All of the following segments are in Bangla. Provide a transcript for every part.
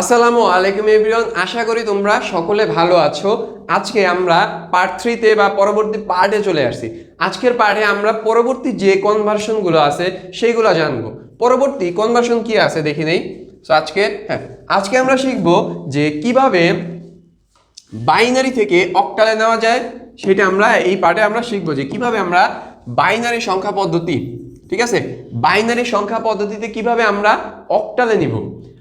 আসসালামু আলাইকুম এভরিওয়ান, আশা করি তোমরা সকলে ভালো আছো। আজকে আমরা পার্ট থ্রিতে বা পরবর্তী পার্টে চলে আসছি। আজকের পার্টে আমরা পরবর্তী যে কনভার্সনগুলো আছে, সেইগুলো জানব। পরবর্তী কনভার্সন কি আছে দেখি নেই? তো আজকে হ্যাঁ আজকে আমরা শিখব যে কীভাবে বাইনারি থেকে অক্টালে নেওয়া যায়, সেটা আমরা এই পার্টে আমরা শিখব যে কীভাবে আমরা বাইনারি সংখ্যা পদ্ধতি ঠিক আছে? বাইনারি সংখ্যা পদ্ধতিতে কীভাবে আমরা অক্টালে নিব?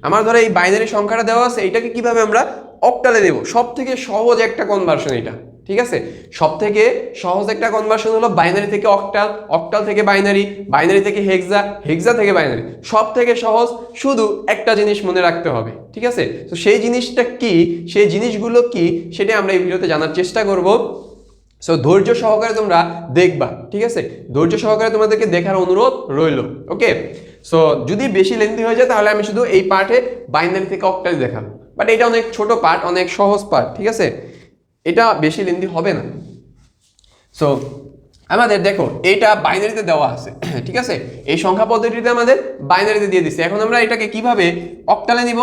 আমার ধরো এই বাইনারি সংখ্যাটা দেওয়া আছে এটাকে কীভাবে আমরা অক্টালে দেব? সব থেকে সহজ একটা কনভার্সন এটা ঠিক আছে? সব থেকে সহজ একটা কনভার্সন হলো বাইনারি থেকে অক্টাল অক্টাল থেকে বাইনারি বাইনারি থেকে হেক্সা হেক্সা থেকে বাইনারি সব থেকে সহজ, শুধু একটা জিনিস মনে রাখতে হবে, ঠিক আছে? তো সেই জিনিসটা কি? সেই জিনিসগুলো কি? সেটা আমরা এই ভিডিওতে জানার চেষ্টা করব। সো ধৈর্য সহকারে তোমরা দেখবা, ঠিক আছে? ধৈর্য সহকারে তোমাদেরকে দেখার অনুরোধ রইল ওকে সো যদি বেশি লেন্দি হয়ে যায়, তাহলে আমি শুধু এই পার্টে বাইনারি থেকে অক্টালি দেখাবো। বাট এটা অনেক ছোট পার্ট অনেক সহজ পার্ট ঠিক আছে? এটা বেশি লেন্দি হবে না। সো আমাদের দেখো এইটা বাইনারিতে দেওয়া আছে, ঠিক আছে? এই সংখ্যা পদ্ধতিতে আমাদের বাইনারিতে দিয়ে দিচ্ছে এখন আমরা এটাকে কীভাবে অক্টালে নিব?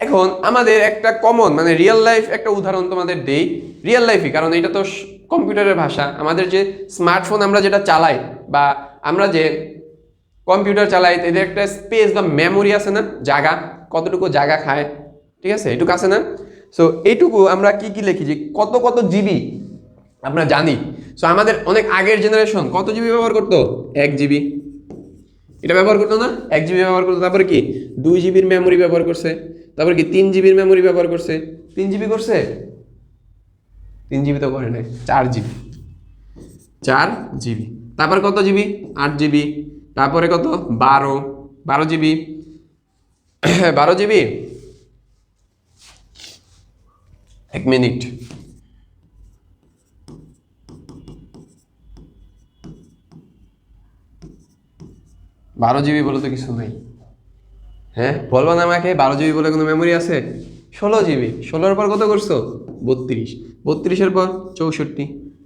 এখন আমাদের একটা কমন মানে রিয়েল লাইফ একটা উদাহরণ তোমাদের দেই। রিয়েল লাইফই কারণ এটা তো কম্পিউটারের ভাষা। আমাদের যে স্মার্টফোন আমরা যেটা চালাই, বা আমরা যে কম্পিউটার চালাই, এদের একটা স্পেস বা মেমোরি আছে না? জায়গা কতটুকু জায়গা খায়, ঠিক আছে? এটুকু আছে না? সো এইটুকু আমরা কি কি লিখি যে কত কত জিবি আমরা জানি। সো আমাদের অনেক আগের জেনারেশন কত জিবি ব্যবহার করতো? এক জিবি এটা ব্যবহার করতো না? এক জিবি ব্যবহার করতো। তারপরে কি? দুই জিবির মেমোরি ব্যবহার করছে। তারপরে কি তিন জিবির মেমোরি ব্যবহার করছে? তিন জিবি করছে? তিন জিবি তো করে নাই চার জিবি। চার জিবি। তারপর কত জিবি? আট জিবি। তারপরে কত? বারো। বারো জিবি। বারো জিবি? এক মিনিট। বারো জিবি বলে তো কিছু নেই। হ্যাঁ? বলব না আমাকে বারো জিবি বলে কোনো মেমোরি আছে? ষোলো জিবি। ষোলোর পর কত করছ? বত্রিশ। বত্রিশের পর চৌষট্টি।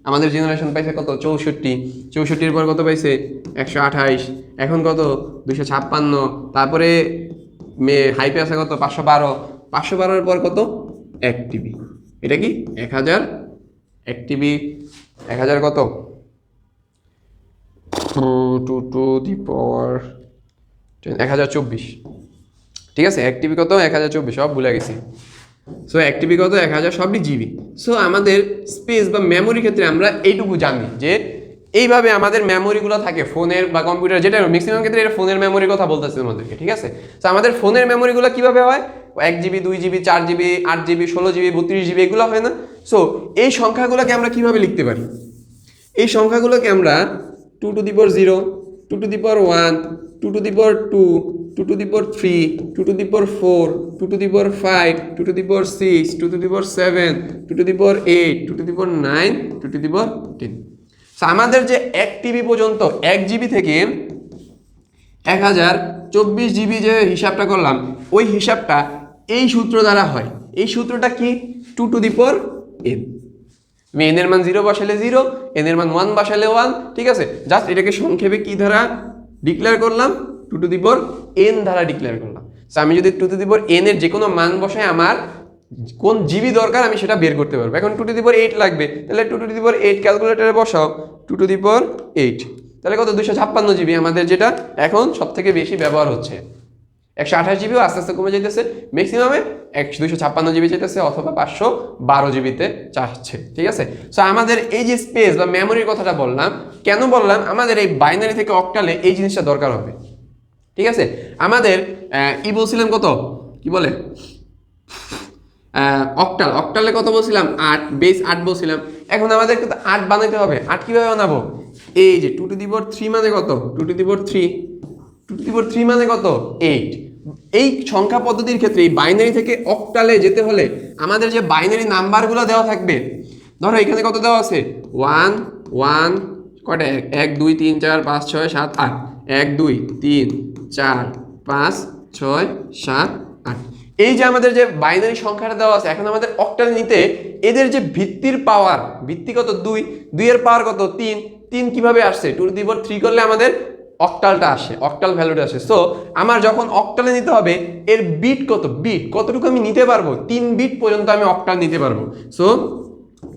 আমাদের জেনারেশন পাইছে কত? চৌষট্টি। চৌষট্টির পর কত পাইছে? একশো আঠাইশ এখন কত? দুশো ছাপ্পান্ন। তারপরে মে হাইপে আছে কত? পাঁচশো বারো। পাঁচশো বারোর পর কত? এক টিবি এটা কি? এক হাজার? এক টিবি এক হাজার কত? Two two to, the power এক হাজার চব্বিশ। ঠিক আছে? এক কত? এক হাজার চব্বিশ, সব ভুলে গেছি। সো এক কত? এক হাজার, সবই জিবি সো আমাদের স্পেস বা মেমোরি ক্ষেত্রে আমরা এইটুকু জানি যে, এইভাবে আমাদের মেমোরিগুলো থাকে, ফোনের বা কম্পিউটার যেটা ম্যাক্সিমাম ক্ষেত্রে এটা ফোনের মেমোরির কথা বলতেছে আমাদেরকে ঠিক আছে? তো আমাদের ফোনের মেমোরিগুলো কীভাবে হয়? এক জিবি দুই জিবি চার জিবি আট জিবি ষোলো জিবি বত্রিশ জিবি এগুলো হয় না। সো এই সংখ্যাগুলোকে আমরা কীভাবে লিখতে পারি? এই সংখ্যাগুলোকে আমরা two to the power zero two to the power one two to the power two two to the power three two to the power four two to the power five two to the power six two to the power seven two to the power eight two to the power nine two to the power ten আমাদের যে এক টিবি পর্যন্ত এক জিবি থেকে এক হাজার চব্বিশ জিবি যে হিসাবটা করলাম ওই হিসাবটা এই সূত্র দ্বারা হয় এই সূত্রটা কি two to the power N আমি এন এর মান জিরো বসালে জিরো এন এর মান ওয়ান বসালে ওয়ান ঠিক আছে জাস্ট এটাকে সংক্ষেপে কি দ্বারা ডিক্লেয়ার করলাম two to the power N দ্বারা ডিক্লেয়ার করলাম। সো আমি যদি two to the power N এর যে কোনো মান বসাই, আমার কোন জিবি দরকার, আমি সেটা বের করতে পারব। এখন two to the power eight লাগবে। তাহলে two to the power eight ক্যালকুলেটারে বসাও two to the power eight তাহলে কত? দুশো ছাপ্পান্ন জিবি। আমাদের যেটা এখন সবথেকে বেশি ব্যবহার হচ্ছে। একশো আঠাশ জিবিও আস্তে আস্তে কমে যেতেছে ম্যাক্সিমামে একশো দুশো ছাপ্পান্ন জিবি যেতেছে অথবা পাঁচশো বারো জিবিতে চাচ্ছে, ঠিক আছে? সো আমাদের এই যে স্পেস বা মেমোরির কথাটা বললাম, কেন বললাম? আমাদের এই বাইনারি থেকে অক্টালে এই জিনিসটা দরকার হবে, ঠিক আছে? আমাদের ই বলছিলাম কত? কি বলে? অক্টাল অক্টালে কত বলছিলাম? আট বেস আট বলছিলাম। এখন আমাদের কিন্তু আট বানাইতে হবে। আট কীভাবে বানাবো? এই যে two to the power three মানে কত? Two to the power three two the power three মানে কত? এইট এই সংখ্যা পদ্ধতির ক্ষেত্রে এই বাইনারি থেকে অক্টালে যেতে হলে আমাদের যে বাইনারি নাম্বারগুলো দেওয়া থাকবে, ধরো এখানে কত দেওয়া আছে? ওয়ান ওয়ান কয়টা? এক এক, দুই, তিন, চার, পাঁচ, ছয়, সাত, আট। এক, দুই, তিন, চার, পাঁচ, ছয়, সাত, আট। এই যে আমাদের যে বাইনারি সংখ্যাটা দেওয়া আছে, এখন আমাদের অক্টাল নিতে এদের যে ভিত্তির পাওয়ার ভিত্তি কত? দুই। দুইয়ের পাওয়ার কত? তিন। তিন কীভাবে আসছে? টু দি পাওয়ার থ্রি করলে আমাদের অক্টালটা আসে, অক্টাল ভ্যালুটা আসে। সো আমার যখন অক্টালে নিতে হবে, এর বিট কত? বিট কতটুকু আমি নিতে পারব? তিন বিট পর্যন্ত আমি অক্টাল নিতে পারব। সো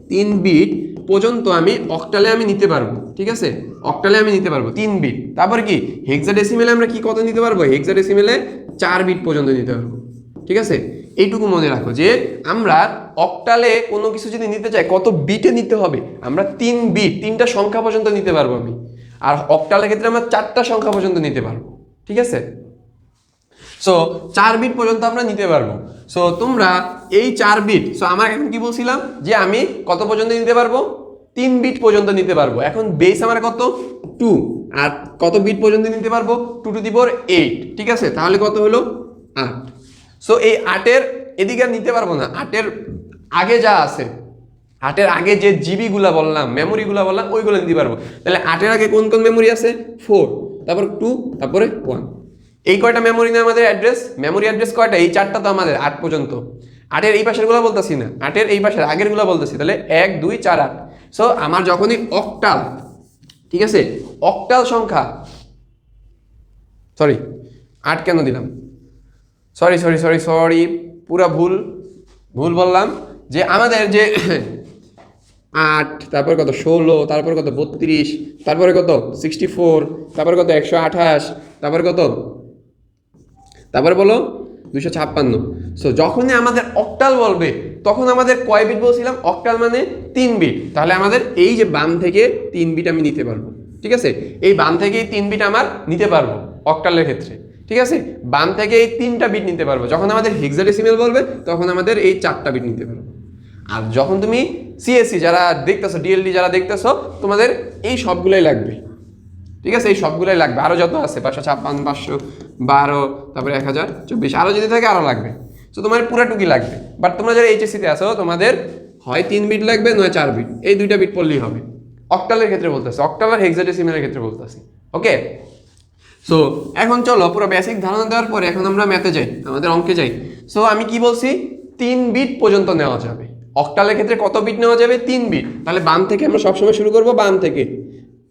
তিন বিট পর্যন্ত আমি অক্টালে আমি নিতে পারব, ঠিক আছে? অক্টালে আমি নিতে পারব, তিন বিট তারপর কি? হেক্সাডেসিমেলে আমরা কি কত নিতে পারব? হেক্সাডেসিমেলে চার বিট পর্যন্ত নিতে পারব, ঠিক আছে? এইটুকু মনে রাখো যে, আমরা অক্টালে কোনো কিছু যদি নিতে চাই, কত বিটে নিতে হবে? আমরা তিন বিট তিনটা সংখ্যা পর্যন্ত নিতে পারব আমি। আর অক্টালের ক্ষেত্রে আমরা চারটা সংখ্যা পর্যন্ত নিতে পারব। ঠিক আছে? সো চার বিট পর্যন্ত আমরা নিতে পারব। সো তোমরা এই চার বিট সো আমার এখন কি বলছিলাম? যে আমি কত পর্যন্ত নিতে পারব? তিন বিট পর্যন্ত নিতে পারব। এখন বেস আমার কত? টু আর কত বিট পর্যন্ত নিতে পারব? Two to the four eight ঠিক আছে? তাহলে কত হলো? আট। সো এই আটের এদিকে নিতে পারব না। আটের আগে যা আছে আটের আগে যে জিবিগুলা বললাম মেমোরিগুলা বললাম, ওইগুলো নিতে পারব। তাহলে আটের আগে কোন কোন মেমোরি আছে? ফোর তারপর টু তারপরে ওয়ান এই কয়টা মেমোরি না আমাদের অ্যাড্রেস মেমোরি অ্যাড্রেস কয়টা? এই চারটা তো আমাদের, আট পর্যন্ত। আটের এই পাশেরগুলো বলতেছি না। আটের এই পাশের আগেরগুলো বলতেছি। তাহলে এক, দুই, চার, আট। সো আমার যখনই অক্টাল ঠিক আছে? অক্টাল সংখ্যা সরি আট কেন দিলাম? সরি সরি সরি সরি পুরা ভুল। ভুল বললাম যে আমাদের যে আট, তারপর কত? ষোলো, তারপর কত? বত্রিশ, তারপরে কত? সিক্সটি ফোর তারপর কত? একশো আঠাশ, তারপর কত? তারপরে বলো দুশো ছাপ্পান্ন। সো যখনই আমাদের অক্টাল বলবে, তখন আমাদের কয় বিট বলছিলাম? অক্টাল মানে তিন বিট তাহলে আমাদের এই যে বাম থেকে তিন বিট আমি নিতে পারব। ঠিক আছে? এই বাম থেকে তিন বিট আমার নিতে পারব অক্টালের ক্ষেত্রে। ঠিক আছে? বাম থেকে এই তিনটা বিট নিতে পারব। যখন আমাদের হেক্সাডেসিমেল বলবে, তখন আমাদের এই চারটা বিট নিতে পারব। আর যখন তুমি সিএসসি যারা দেখতেছো ডিএলডি যারা দেখতেছো, তোমাদের এই সবগুলোই লাগবে। ঠিক আছে? এই সবগুলোই লাগবে। আরও যত আছে, পাঁচশো ছাপ্পান্ন, পাঁচশো বারো, তারপরে এক হাজার চব্বিশ আরও যদি থাকে আরও লাগবে। তো তোমার পুরাটুকি লাগবে। বাট তোমরা যারা এইচএসসিতে আসো তোমাদের হয় তিন বিট লাগবে, নয় চার বিট এই দুইটা বিট পড়লেই হবে। অক্টালের ক্ষেত্রে বলতেছে। অক্টাল আর হেক্সাডেসিমেলের ক্ষেত্রে বলতেছি। ওকে সো এখন চলো, পুরো বেসিক ধারণা দেওয়ার পরে এখন আমরা ম্যাথে যাই, আমাদের অঙ্কে যাই। সো আমি কি বলছি? তিন বিট পর্যন্ত নেওয়া যাবে। অক্টালের ক্ষেত্রে কত বিট নেওয়া যাবে? তিন বিট তাহলে বাম থেকে আমরা সবসময় শুরু করব বাম থেকে।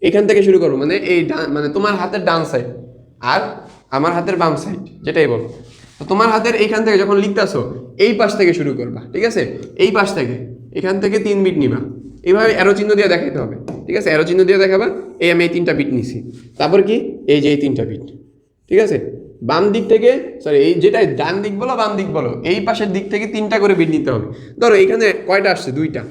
এখান থেকে শুরু করব। মানে এই মানে তোমার হাতের ডান সাইড আর আমার হাতের বাম সাইড যেটাই বলো। তো তোমার হাতের এইখান থেকে যখন লিখতেছো, এই পাশ থেকে শুরু করবা, ঠিক আছে? এই পাশ থেকে। এখান থেকে তিন বিট নিবা। এইভাবে অ্যারো চিহ্ন দিয়ে দেখাতে হবে, ঠিক আছে? অ্যারো চিহ্ন দিয়ে দেখাবা, এই আমি এই তিনটা বিট নিছি। তারপর কি? এই যে এই তিনটা বিট ঠিক আছে? বাম দিক থেকে সরি এই যেটা ডান দিক বলো, বাম দিক বলো, এই পাশের দিক থেকে তিনটা করে বিট নিতে হবে। ধরো এইখানে কয়টা আসছে? দুইটা।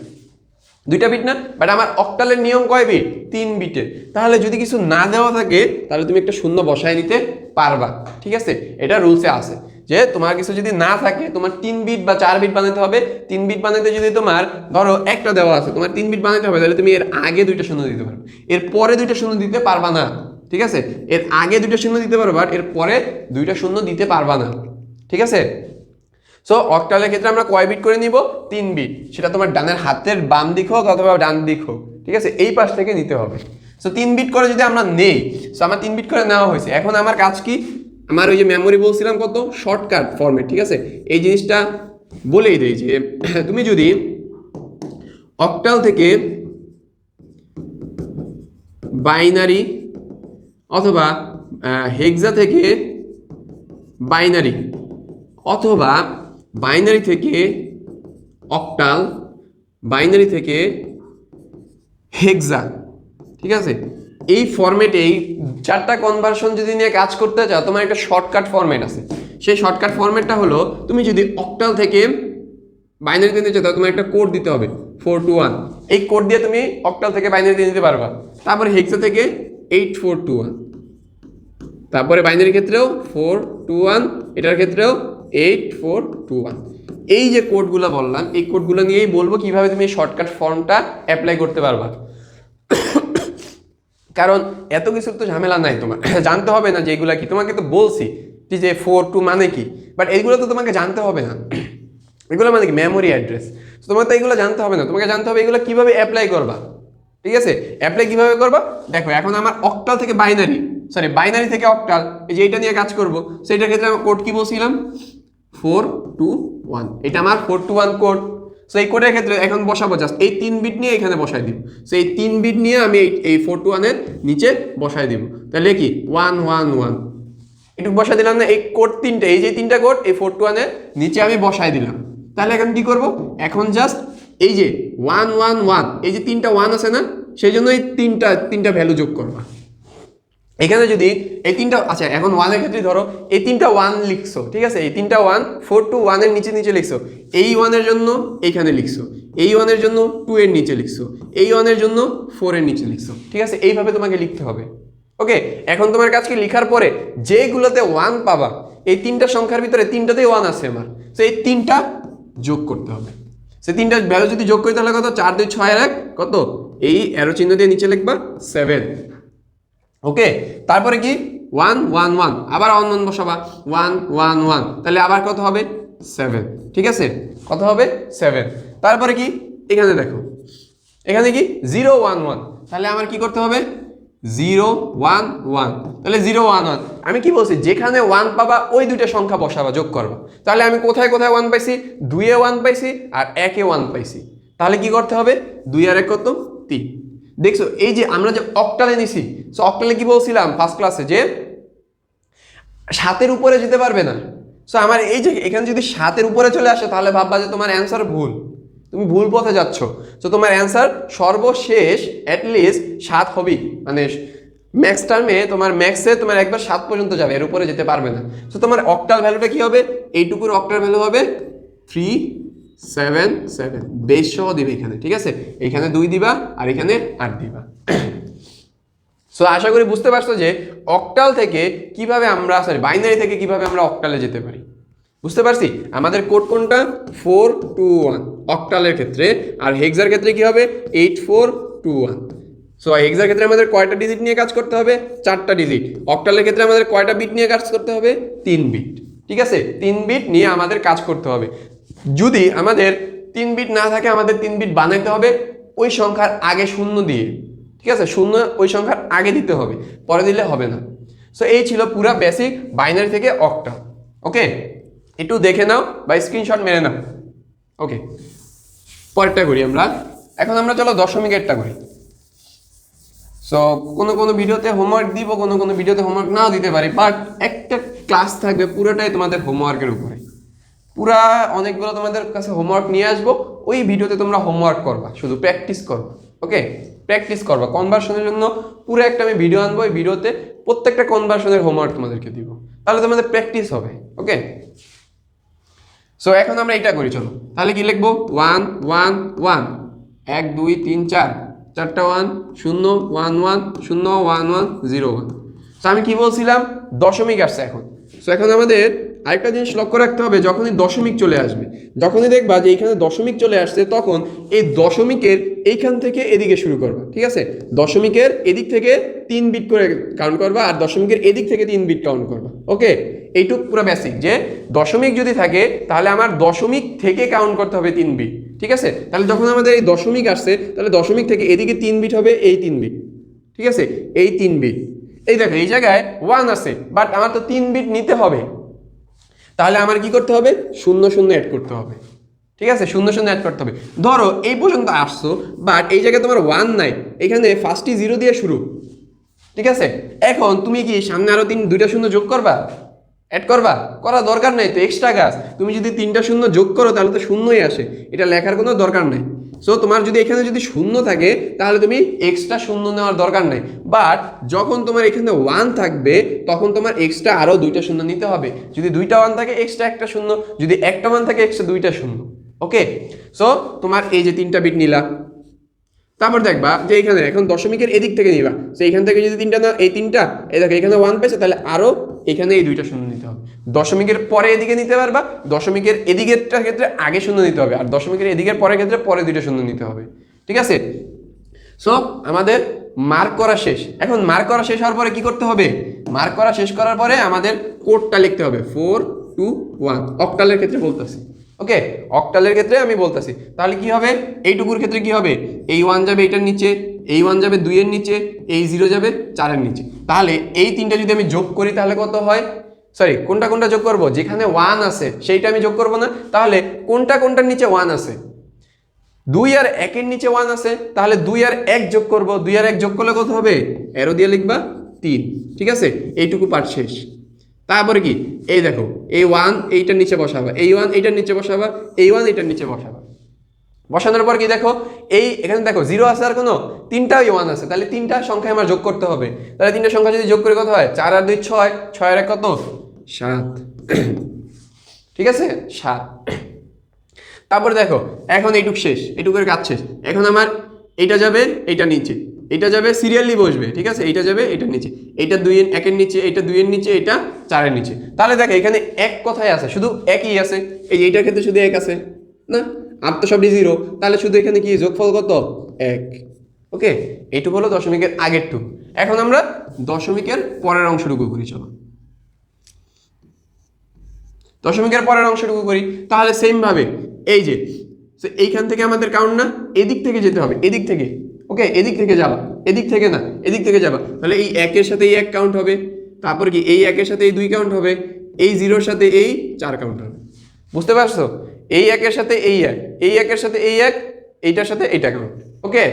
দুইটা বিট না? বাট আমার অক্টালের নিয়ম কয় বিট তিন বিটে তাহলে যদি কিছু না দেওয়া থাকে, তাহলে তুমি একটা শূন্য বসায় নিতে পারবা। ঠিক আছে? এটা রুলসে আছে। যে তোমার কিছু যদি না থাকে, তোমার তিন বিট বা চার বিট বানাতে হবে। তিন বিট বানাতে যদি তোমার, ধরো একটা দেওয়া আছে, তোমার তিন বিট বানাতে হবে, তাহলে তুমি এর আগে দুইটা শূন্য দিতে পারবে। এর পরে দুইটা শূন্য দিতে পারবা না। ঠিক আছে? এর আগে দুইটা শূন্য দিতে পারবা এর পরে দুইটা শূন্য দিতে পারবা না। ঠিক আছে? সো অক্টালের ক্ষেত্রে আমরা কয় বিট করে নিব? তিন বিট সেটা তোমার ডানের হাতের বাম দিক হোক অথবা ডান দিক হোক। ঠিক আছে? এই পাশ থেকে নিতে হবে। সো তিন বিট করে যদি আমরা নেই সো আমার তিন বিট করে নেওয়া হয়েছে। এখন আমার কাজ কি? আমার ওই যে মেমোরি বলছিলাম কত? শর্টকাট ফরম্যাট ঠিক আছে? এই জিনিসটা বলেই দেই যে, তুমি যদি অক্টাল থেকে বাইনারি অথবা হেক্সা থেকে বাইনারি, অথবা বাইনারি থেকে অক্টাল, বাইনারি থেকে হেক্সা, ঠিক আছে? এই ফরম্যাটে এই চারটা কনভার্সন যদি নিয়ে কাজ করতে চাও, তোমার একটা শর্টকাট ফরম্যাট আছে। সেই শর্টকাট ফরম্যাটটা হলো, তুমি যদি অক্টাল থেকে বাইনারিতে নিতে চাও, তোমার একটা কোড দিতে হবে ফোর টু ওয়ান এই কোড দিয়ে তুমি অক্টাল থেকে বাইনারিতে নিতে পারবা। তারপরে হেক্সা থেকে এইট ফোর টু ওয়ান তারপরে বাইনারি ক্ষেত্রেও ফোর টু ওয়ান এটার ক্ষেত্রেও এইট ফোর টু ওয়ান এই যে কোডগুলো বললাম, এই কোডগুলো নিয়েই বলব কীভাবে তুমি এই শর্টকাট ফর্মটা অ্যাপ্লাই করতে পারবা। কারণ এত কিছুর তো ঝামেলা নাই তোমার। জানতে হবে না যে এগুলা কি। তোমাকে তো বলছি যে ফোর টু মানে কি। বাট এইগুলো তো তোমাকে জানতে হবে না। এগুলো মানে কি? মেমোরি অ্যাড্রেস তোমার তো এগুলো জানতে হবে না। তোমাকে জানতে হবে এগুলো কীভাবে অ্যাপ্লাই করবা। ঠিক আছে? অ্যাপ্লাই কীভাবে করব? দেখো, এখন আমার অক্টাল থেকে বাইনারি সরি বাইনারি থেকে অক্টাল এই যে এইটা নিয়ে কাজ করব, সেইটার ক্ষেত্রে আমার কোড কি বলছিলাম ফোর টু ওয়ান এটা আমার four two one code so এই কোডের ক্ষেত্রে এখন বসাবো জাস্ট এই তিন বিট নিয়ে এখানে বসাই দিব। সো এই তিন বিট নিয়ে আমি এই ফোর টু ওয়ানের নিচে বসাই দিব। তাহলে কি? ওয়ান ওয়ান ওয়ান একটু বসাই দিলাম না, এই কোড তিনটে, এই যে তিনটা কোড এই ফোর টু ওয়ানের নিচে আমি বসাই দিলাম। তাহলে এখন কি করব? এখন জাস্ট এই যে ওয়ান ওয়ান ওয়ান এই যে তিনটা ওয়ান আছে না, সেই জন্য এই তিনটা তিনটা ভ্যালু যোগ করবা। এখানে যদি এই তিনটা আচ্ছা এখন ওয়ানের ক্ষেত্রে ধরো, এই তিনটা ওয়ান লিখছো, ঠিক আছে? এই তিনটা ওয়ান ফোর টু ওয়ানের নিচে নিচে লিখছো। এই ওয়ানের জন্য এইখানে লিখছো। এই ওয়ানের জন্য টু এর নিচে লিখছো। এই ওয়ানের জন্য ফোর এর নিচে লিখছো। ঠিক আছে? এইভাবে তোমাকে লিখতে হবে। ওকে? এখন তোমার কাজকে লিখার পরে যেগুলোতে ওয়ান পাবা, এই তিনটা সংখ্যার ভিতরে তিনটাতেই ওয়ান আছে আমার। তো এই তিনটা যোগ করতে হবে। সে তিনটা ভ্যালু যদি যোগ করি তাহলে কত? চার, দুই, ছয় এক, কত? এই অ্যারো চিহ্ন দিয়ে নিচে লিখবা সেভেন ওকে তারপরে কি? ওয়ান ওয়ান ওয়ান আবার ওয়ান ওয়ান বসাবা। ওয়ান ওয়ান ওয়ান তাহলে আবার কত হবে? সেভেন ঠিক আছে? কত হবে? সেভেন তারপরে কি? এখানে দেখো। এখানে কি? জিরো ওয়ান ওয়ান তাহলে আমার কি করতে হবে? Zero, one one. তাহলে জিরো, ওয়ান ওয়ান। আমি কি বলছি? যেখানে ওয়ান পাবা, ওই দুইটা সংখ্যা বসাবা, যোগ করবা। তাহলে আমি কোথায় কোথায় ওয়ান পাইছি? দুইয়ে ওয়ান পাইছি আর একে ওয়ান পাইছি। তাহলে কি করতে হবে? দুই আর এক কত? তিন। দেখছ, এই যে আমরা যে অক্টালে নিছি সো অক্টালে কি বলছিলাম ফার্স্ট ক্লাসে যে সাতের উপরে যেতে পারবে না। সো আমার এই যে এখানে যদি সাতের উপরে চলে আসে, তাহলে ভাববা যে তোমার অ্যান্সার ভুল। তুমি ভুল পথে যাচ্ছ। তো তোমার অ্যান্সার সর্বশেষ অ্যাটলিস্ট সাত হবেই মানে ম্যাক্স টার্মে তোমার ম্যাক্সে তোমার একবার সাত পর্যন্ত যাবে, এর উপরে যেতে পারবে না। তো তোমার অক্টাল ভ্যালুটা কী হবে? এইটুকুর অক্টাল ভ্যালু হবে থ্রি সেভেন সেভেন বেশ দিবে এখানে, ঠিক আছে? এখানে দুই দিবা আর এখানে আট দিবা। সো আশা করি বুঝতে পারছ যে অক্টাল থেকে কীভাবে আমরা সরি বাইনারি থেকে কীভাবে আমরা অক্টালে যেতে পারি। বুঝতে পারছি? আমাদের কোড কোনটা? ফোর টু ওয়ান অক্টালের ক্ষেত্রে। আর হেক্সার ক্ষেত্রে কি হবে? Eight four two one so হেক্সার ক্ষেত্রে আমাদের কয়টা ডিজিট নিয়ে কাজ করতে হবে? চারটা ডিজিট অক্টালের ক্ষেত্রে আমাদের কয়টা বিট নিয়ে কাজ করতে হবে? তিন বিট ঠিক আছে? তিন বিট নিয়ে আমাদের কাজ করতে হবে। যদি আমাদের তিন বিট না থাকে, আমাদের তিন বিট বানাইতে হবে ওই সংখ্যার আগে শূন্য দিয়ে। ঠিক আছে? শূন্য ওই সংখ্যার আগে দিতে হবে। পরে দিলে হবে না। সো এই ছিল পুরা বেসিক বাইনারি থেকে অক্টা ওকে একটু দেখে নাও বা স্ক্রিনশট মেরে নাও। ওকে পরেরটা করি আমরা। এখন আমরা চলো দশমিকেরটা করি। সো কোনো কোনো ভিডিওতে হোমওয়ার্ক দিব, কোনো কোনো ভিডিওতে হোমওয়ার্ক নাও দিতে পারি বাট একটা ক্লাস থাকবে পুরোটাই তোমাদের হোমওয়ার্কের উপরে। পুরা অনেকগুলো তোমাদের কাছে হোমওয়ার্ক নিয়ে আসব, ওই ভিডিওতে তোমরা হোমওয়ার্ক করবা, শুধু প্র্যাকটিস করবা। ওকে প্র্যাকটিস করবা। কনভার্সনের জন্য পুরো একটা আমি ভিডিও আনব, ওই ভিডিওতে প্রত্যেকটা কনভার্সনের হোমওয়ার্ক তোমাদেরকে দিব। তাহলে তোমাদের প্র্যাকটিস হবে। ওকে সো এখন আমরা এটা করি, চলো। তাহলে কি লিখব? ওয়ান ওয়ান ওয়ান এক, দুই, তিন, চার। চারটা ওয়ান শূন্য ওয়ান ওয়ান শূন্য ওয়ান ওয়ান জিরো ওয়ান তো আমি কি বলছিলাম? দশমিক আসছে এখন। সো এখন আমাদের আরেকটা জিনিস লক্ষ্য রাখতে হবে, যখনই দশমিক চলে আসবে, যখনই দেখবা যে এইখানে দশমিক চলে আসছে, তখন এই দশমিকের এইখান থেকে এদিকে শুরু করবা, ঠিক আছে? দশমিকের এদিক থেকে তিন বিট করে কাউন্ট করবা আর দশমিকের এদিক থেকে তিন বিট কাউন্ট করবা ওকে এইটুক পুরো বেসিক যে দশমিক যদি থাকে, তাহলে আমার দশমিক থেকে কাউন্ট করতে হবে তিন বিট ঠিক আছে? তাহলে যখন আমাদের এই দশমিক আসছে, তাহলে দশমিক থেকে এদিকে তিন বিট হবে, এই তিন বিট ঠিক আছে? এই তিন বিট এই দেখো, এই জায়গায় ওয়ান আছে বাট আমার তো তিন বিট নিতে হবে। তাহলে আমার কি করতে হবে? শূন্য শূন্য অ্যাড করতে হবে। ঠিক আছে? শূন্য শূন্য অ্যাড করতে হবে। ধরো, এই পর্যন্ত আসছো বাট এই জায়গায় তোমার ওয়ান নাই। এখানে ফার্স্টই জিরো দিয়ে শুরু। ঠিক আছে? এখন তুমি কি সামনে আরও তিন, দুইটা শূন্য যোগ করবা? অ্যাড করবা? করা দরকার নাই তো এক্সট্রা কাজ। তুমি যদি তিনটা শূন্য যোগ করো, তাহলে তো শূন্যই আসে। এটা লেখার কোনো দরকার নেই। সো তোমার যদি এখানে যদি শূন্য থাকে, তাহলে তুমি এক্সট্রা শূন্য নেওয়ার দরকার নেই। বাট যখন তোমার এখানে ওয়ান থাকবে, তখন তোমার এক্সট্রা আরও দুইটা শূন্য নিতে হবে। যদি দুইটা ওয়ান থাকে এক্সট্রা একটা শূন্য। যদি একটা ওয়ান থাকে এক্সট্রা দুইটা শূন্য। ওকে সো তোমার এই যে তিনটা বিট নিলা। তারপর দেখবা যে এখানে, এখন দশমিকের এদিক থেকে নিবা। তো এইখান থেকে যদি তিনটা না, এই তিনটা, এই দেখো এখানে ওয়ান পেয়েছে, তাহলে আরও এখানে এই দুইটা শূন্য নিতে হবে। দশমিকের পরে এদিকে নিতে পারবা, দশমিকের এদিকেরটার ক্ষেত্রে আগে শূন্য নিতে হবে, আর দশমিকের এদিকের পরের ক্ষেত্রে পরে দুইটা শূন্য নিতে হবে। ঠিক আছে? সো আমাদের মার্ক করা শেষ। এখন মার্ক করা শেষ হওয়ার পরে কি করতে হবে? মার্ক করা শেষ করার পরে আমাদের কোডটা লিখতে হবে। ফোর টু ওয়ান অক্টালের ক্ষেত্রে বলতেছি। ওকে অক্টালের ক্ষেত্রে আমি বলতেছি। তাহলে কি হবে? এইটুকুর ক্ষেত্রে কি হবে? এই ওয়ান যাবে এইটার নিচে, এই ওয়ান যাবে দুইয়ের নিচে, এই জিরো যাবে চারের নিচে। তাহলে এই তিনটা যদি আমি যোগ করি, তাহলে কত হয়? সরি কোনটা কোনটা যোগ করব? যেখানে ওয়ান আছে, সেইটা আমি যোগ করব না। তাহলে কোনটা কোনটার নিচে ওয়ান আছে? দুই আর একের নিচে ওয়ান আছে, তাহলে দুই আর এক যোগ করব। দুই আর এক যোগ করলে কত হবে? এরো দিয়ে লিখবা তিন। ঠিক আছে? এইটুকু পার্ট শেষ। তারপরে কি? এই দেখো, এই ওয়ান এইটার নিচে বসাবা, এই ওয়ান এইটার নিচে বসাবা, এই ওয়ান এইটার নিচে বসাবা। বসানোর পর কি দেখো? এই এখানে দেখো জিরো আছে আর কোনো, তিনটাই ওয়ান আছে। তাহলে তিনটা সংখ্যা আমার যোগ করতে হবে। তাহলে তিনটা সংখ্যা যদি যোগ করে কত হয়? চার আর দুই ছয় ছয় আর এক কত? সাত। ঠিক আছে? সাত। তারপরে দেখো, এখন এইটুক শেষ এইটুকের কাজ শেষ। এখন আমার এইটা যাবে, এইটা নিচে। এটা যাবে সিরিয়ালি বসবে, ঠিক আছে? এইটা যাবে এটার নিচে। এইটা দুই একের নিচে, এইটা দুইয়ের নিচে এটা চারের নিচে। তাহলে দেখো, এখানে এক কথায় আছে, শুধু একই আছে। এই এইটার ক্ষেত্রে শুধু এক আছে, না? আর তো সবটি জিরো তাহলে শুধু এখানে কি, যোগফল কত? এক। ওকে? এইটুকু হলো দশমিকের আগের টুক এখন আমরা দশমিকের পরের অংশটুকু করি, চলো। দশমিকের পরের অংশটুকু করি। তাহলে সেম ভাবে, এই যে এইখান থেকে আমাদের কাউন্ট না, এদিক থেকে যেতে হবে, এদিক থেকে। ওকে, এদিক থেকে যাবা, এদিক থেকে না, এদিক থেকে যাবা। তাহলে এই একের সাথে এই এক কাউন্ট হবে, তারপর কি এই একের সাথে এই দুই কাউন্ট হবে, এই জিরোর সাথে এই চার কাউন্ট হবে। বুঝতে পারছ? এই একের সাথে এই এক, এই একের সাথে এই এক, এইটার সাথে এইটা কাউন্ট ওকে?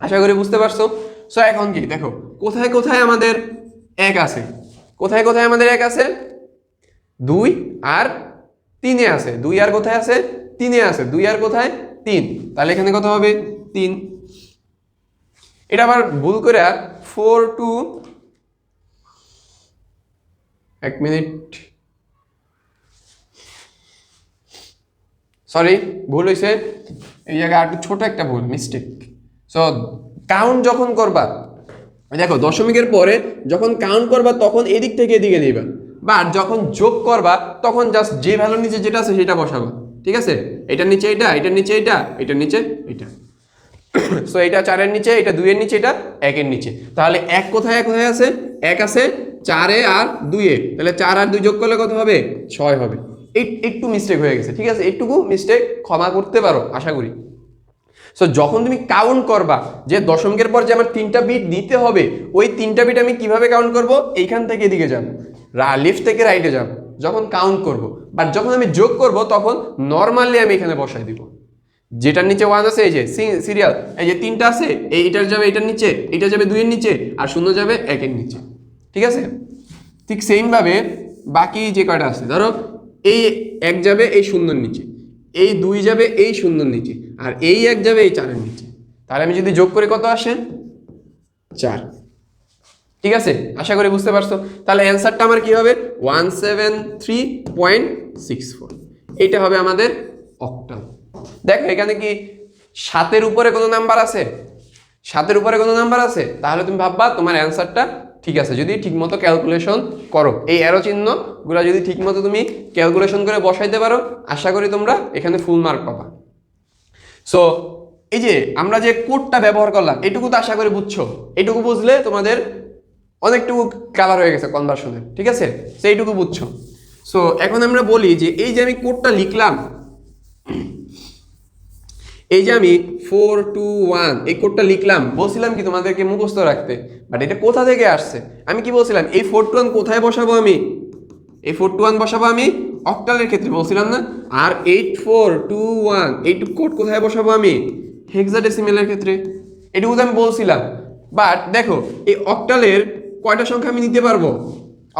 আশা করি বুঝতে পারছ? সো এখন কি, দেখো, কোথায় কোথায় আমাদের এক আছে? কোথায় কোথায় আমাদের এক আছে? দুই আর তিনে আছে। দুই আর কোথায় আছে? তিনে আছে। দুই আর কোথায়? তিন। তাহলে এখানে কত হবে? তিন। এটা আবার ভুল করে ফোর টু এক মিনিট সরি ভুল হয়েছে এই জায়গায় আর ছোট একটা ভুল মিস্টেক সো কাউন্ট যখন করবা, দেখো দশমিকের পরে যখন কাউন্ট করবা তখন এদিক থেকে এদিকে নিবা বা যখন যোগ করবা, তখন জাস্ট যে ভ্যালুর নিচে যেটা আছে সেটা বসাবা। ঠিক আছে? এটার নিচে এটা এটার নিচে এটা এটার নিচে এটা। সো এটা চারের নিচে, এটা দুইয়ের নিচে, এটা একের নিচে। তাহলে এক কোথায় কোথায় আছে? এক আছে চারে আর দুইয়ে। তাহলে চার আর দুই যোগ করলে কত হবে? ছয় হবে। একটু মিস্টেক হয়ে গেছে, ঠিক আছে? একটুকু মিস্টেক ক্ষমা করতে পারো, আশা করি। সো যখন তুমি কাউন্ট করবা যে দশমিকের পর যে আমার তিনটা বিট দিতে হবে, ওই তিনটা বিট আমি কীভাবে কাউন্ট করব? এইখান থেকে এদিকে যাব লেফট থেকে রাইটে যাব যখন কাউন্ট করব। বাট যখন আমি যোগ করব, তখন নর্মালি আমি এখানে বসাই দিব। যেটার নিচে ওয়ান আছে, এই যে সিরিয়াল, এই যে তিনটা আছে, এই এটার যাবে এটার নিচে, এটা যাবে দুইয়ের নিচে, আর শূন্য যাবে একের নিচে। ঠিক আছে? ঠিক সেমভাবে বাকি যে কয়টা আছে, ধরো এই এক যাবে এই শূন্যর নিচে, এই দুই যাবে এই শূন্যর নিচে, আর এই এক যাবে এই চারের নিচে। তাহলে আমি যদি যোগ করে কত আসে? চার। ঠিক আছে? আশা করি বুঝতে পারছ? তাহলে অ্যান্সারটা আমার কি হবে? One seven three point six four. এইটা হবে আমাদের অক্টাল। দেখো, এখানে কি সাতের উপরে কোনো নাম্বার আছে? সাতের উপরে কোনো নাম্বার আছে? তাহলে তুমি ভাববা তোমার অ্যান্সারটা ঠিক আছে, যদি ঠিকমতো ক্যালকুলেশন করো। এই অ্যারো চিহ্নগুলো যদি ঠিকমতো তুমি ক্যালকুলেশন করে বসাইতে পারো, আশা করি তোমরা এখানে ফুল মার্ক পাবা। সো এই যে আমরা যে কোডটা ব্যবহার করলাম, এটুকু তো আশা করি বুঝছ। এটুকু বুঝলে তোমাদের অনেকটুকু কালার হয়ে গেছে কনভার্সনের ঠিক আছে? সেইটুকু বুঝছ। সো এখন আমরা বলি যে এই যে আমি কোডটা লিখলাম এই যে আমি ফোর টু ওয়ান এই কোডটা লিখলাম, বলছিলাম কি তোমাদেরকে মুখস্থ রাখতে বাট এটা কোথা থেকে আসছে? আমি কি বলছিলাম, এই ফোর টু ওয়ান কোথায় বসাবো আমি? এই ফোর টু ওয়ান বসাবো আমি? অক্টালের ক্ষেত্রে বলছিলাম না? আর eight four two one eight code কোথায় বসাবো আমি? হেক্সাডেসিমেলের ক্ষেত্রে। এটুকু তো আমি বলছিলাম। বাট দেখো, এই অক্টালের কয়টা সংখ্যা আমি নিতে পারব?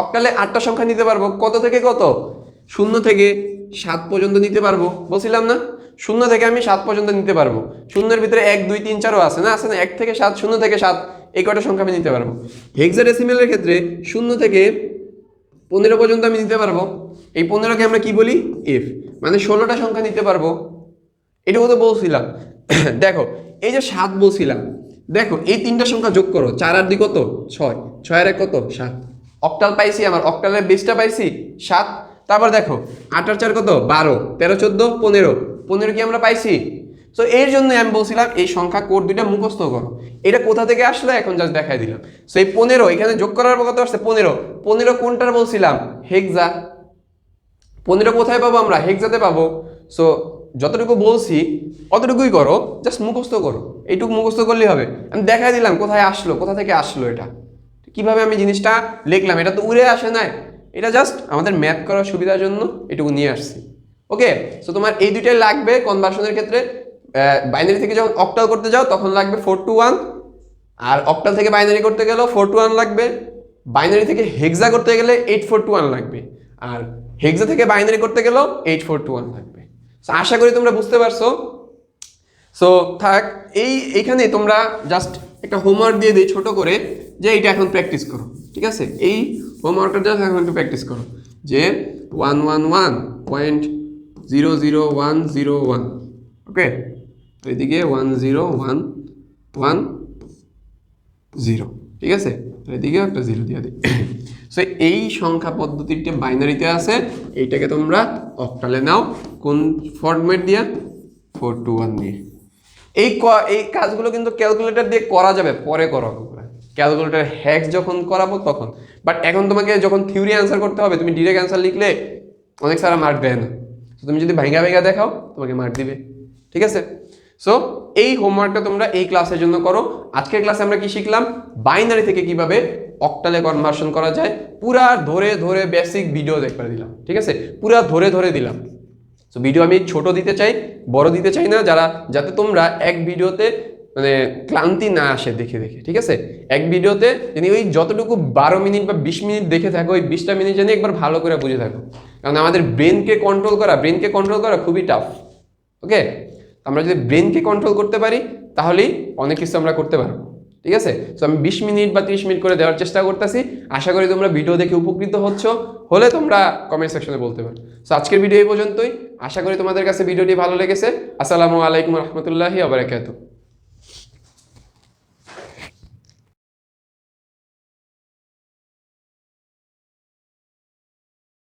অক্টালে আটটা সংখ্যা নিতে পারব। কত থেকে কত? শূন্য থেকে সাত পর্যন্ত নিতে পারব। বলছিলাম না? শূন্য থেকে আমি সাত পর্যন্ত নিতে পারব। শূন্যের ভিতরে এক, দুই, তিন, চারও আছে না? আছে না? এক থেকে সাত, শূন্য থেকে সাত, এই কয়টা সংখ্যা আমি নিতে পারব। হেক্সাডেসিমেলের ক্ষেত্রে শূন্য থেকে পনেরো পর্যন্ত আমি নিতে পারব। এই পনেরোকে আমরা কি বলি? এফ মানে ষোলোটা সংখ্যা নিতে পারব। এটুকু তো বলছিলাম। দেখো, এই যে সাত বলছিলাম, দেখো, এই তিনটা সংখ্যা যোগ করো। চার আর দুই কত? ছয়। ছয় আর এক কত? সাত। অক্টাল পাইছি আমার। অক্টালের বেসটা পাইছি সাত। তারপর দেখো, আট আর চার কত? বারো। তেরো, চোদ্দ, পনেরো। পনেরো কি আমরা পাইছি? তো এর জন্য আমি বলছিলাম, এই সংখ্যা কোড দুইটা মুখস্থ করো। এটা কোথা থেকে আসলো? এখন জাস্ট দেখাই দিলাম। সো এই পনেরো, এখানে যোগ করার কত আসছে? পনেরো। পনেরো কোনটার বলছিলাম? হেক্সা। পনেরো কোথায় পাবো আমরা? হেক্সাতে পাবো। সো যতটুকু বলছি, অতটুকুই করো। জাস্ট মুখস্থ করো। এইটুকু মুখস্থ করলেই হবে। আমি দেখাই দিলাম কোথায় আসলো, কোথা থেকে আসলো এটা। কীভাবে আমি জিনিসটা লিখলাম? এটা তো উড়ে আসে নাই। এটা জাস্ট আমাদের ম্যাথ করার সুবিধার জন্য এটুকু নিয়ে আসছি। ওকে সো তোমার এই দুইটাই লাগবে কনভার্সনের ক্ষেত্রে। বাইনারি থেকে যখন অক্টাল করতে যাও, তখন লাগবে ফোর টু ওয়ান আর অক্টাল থেকে বাইনারি করতে গেলেও ফোর টু ওয়ান লাগবে। বাইনারি থেকে হেক্সা করতে গেলে এইট ফোর টু ওয়ান লাগবে। আর হেক্সা থেকে বাইনারি করতে গেলেও এইট ফোর টু ওয়ান লাগবে। সো আশা করি তোমরা বুঝতে পারছ। সো থাক, এই, এইখানে তোমরা জাস্ট একটা হোমওয়ার্ক দিয়ে দিই ছোট করে, যে এইটা এখন প্র্যাকটিস করো, ঠিক আছে? এই হোমওয়ার্কটা জাস্ট এখন একটু প্র্যাকটিস করো। যে one one one point zero zero one zero one okay এদিকে one zero one one zero ঠিক আছে? এদিকেও একটা জিরো দিয়ে দিই। সো এই সংখ্যা পদ্ধতিটি বাইনারিতে আছে। এইটাকে তোমরা অক্টালে নাও। কোন ফরম্যাট দিয়ে? ফোর টু ওয়ান দিয়ে। এই এই কাজগুলো কিন্তু ক্যালকুলেটর দিয়ে করা যাবে। পরে করো। ক্যালকুলেটর হ্যাক যখন করাবো তখন। বাট এখন তোমাকে যখন থিওরি অ্যান্সার করতে হবে, তুমি ডিরেক্ট অ্যান্সার লিখলে অনেক সারা মার্ক দেয় না। তো তুমি যদি ভাইঙ্গা ভাইঙ্গা দেখাও, তোমাকে মার দিবে। ঠিক আছে? সো এই হোমওয়ার্কটা তোমরা এই ক্লাসের জন্য করো। আজকের ক্লাসে আমরা কি শিখলাম? বাইনারি থেকে কীভাবে অক্টালে কনভার্সন করা যায়, পুরা ধরে ধরে বেসিক ভিডিও দেখবার দিলাম। ঠিক আছে? পুরা ধরে ধরে দিলাম। সো ভিডিও আমি ছোট দিতে চাই, বড় দিতে চাই না। যারা, যাতে তোমরা এক ভিডিওতে মানে ক্লান্তি না আসে দেখে দেখে, ঠিক আছে? এক ভিডিওতে যদি ওই যতটুকু বারো মিনিট বা বিশ মিনিট দেখে থাকো, ওই বিশটা মিনিট জানি একবার ভালো করে বুঝে থাকো। কারণ আমাদের ব্রেনকে কন্ট্রোল করা ব্রেনকে কন্ট্রোল করা খুবই টাফ ওকে আমরা যদি ব্রেনকে কন্ট্রোল করতে পারি, তাহলেই অনেক কিছু আমরা করতে পারব, ঠিক আছে? তো আমি বিশ মিনিট বা তিরিশ মিনিট করে দেওয়ার চেষ্টা করতেছি। আশা করি তোমরা ভিডিও দেখে উপকৃত হচ্ছ। হলে তোমরা কমেন্ট সেকশনে বলতে পারো। সো আজকের ভিডিও এই পর্যন্তই। আশা করি তোমাদের কাছে ভিডিওটি ভালো লেগেছে। আসসালামু আলাইকুম রহমতুল্লাহি আবরাকাতু